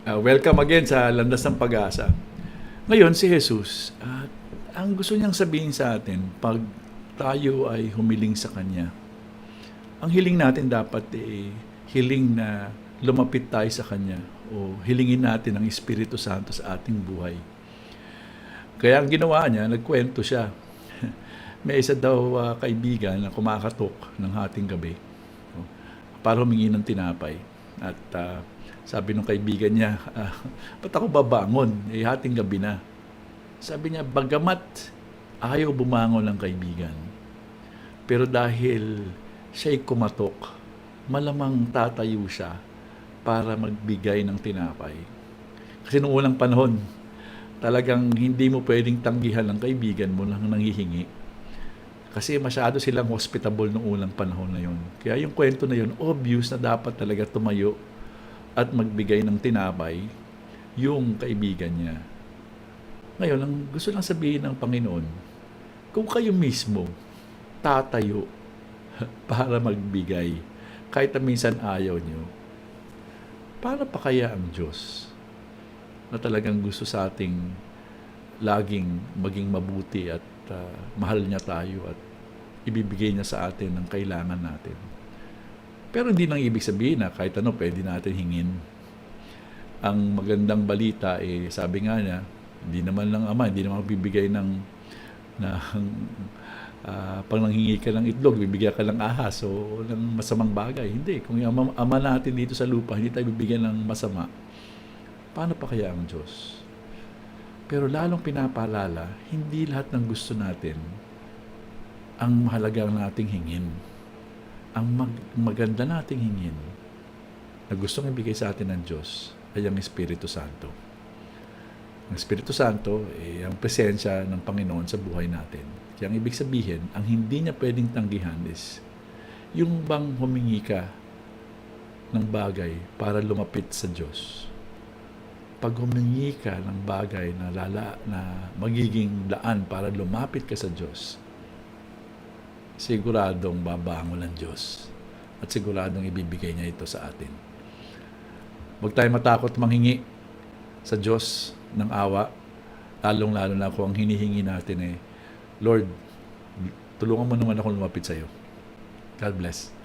Uh, welcome again sa Landas ng Pag-asa. Ngayon, si Jesus, uh, ang gusto niyang sabihin sa atin, pag tayo ay humiling sa Kanya, ang hiling natin dapat eh, hiling na lumapit tayo sa Kanya o hilingin natin ang Espiritu Santo sa ating buhay. Kaya ang ginawa niya, nagkwento siya. May isa daw uh, kaibigan na kumakatok ng hating gabi no, para humingi ng tinapay. At uh, sabi ng kaibigan niya, ah, ba't ako babangon? Eh, hating gabi na. Sabi niya, bagamat ayaw bumangon ng kaibigan, pero dahil siya'y kumatok, malamang tatayo siya para magbigay ng tinapay. Kasi noong unang panahon, talagang hindi mo pwedeng tanggihan ng kaibigan mo lang nanghihingi. Kasi masyado silang hospitable noong unang panahon na yun. Kaya yung kwento na yun, obvious na dapat talaga tumayo at magbigay ng tinapay yung kaibigan niya. Ngayon, ang gusto lang sabihin ng Panginoon, kung kayo mismo tatayo para magbigay, kahit na minsan ayaw niyo, para pa kaya ang Diyos na talagang gusto sa ating laging maging mabuti at uh, mahal niya tayo at ibibigay niya sa atin ang kailangan natin. Pero hindi nang ibig sabihin na kahit ano pwede natin hingin. Ang magandang balita eh sabi nga niya, hindi naman lang ama, hindi naman bibigay ng ng uh, pag nanghingi ka ng itlog, bibigyan ka ng ahas o ng masamang bagay. Hindi. Kung yung ama, ama natin dito sa lupa, hindi tayo bibigyan ng masama, paano pa kaya ang Diyos? Pero lalong pinapaalala, hindi lahat ng gusto natin ang mahalaga nating hingin ang mag- maganda nating hingin na gustong ibigay sa atin ng Diyos ay ang Espiritu Santo. Ang Espiritu Santo ay ang presensya ng Panginoon sa buhay natin. Kaya ang ibig sabihin, ang hindi niya pwedeng tanggihan is yung bang humingi ka ng bagay para lumapit sa Diyos. Pag humingi ka ng bagay na, lala, na magiging daan para lumapit ka sa Diyos, siguradong babangon ng Diyos at siguradong ibibigay niya ito sa atin. Huwag tayo matakot manghingi sa Diyos ng awa, lalong-lalo na kung ang hinihingi natin eh, Lord, tulungan mo naman ako lumapit sa iyo. God bless.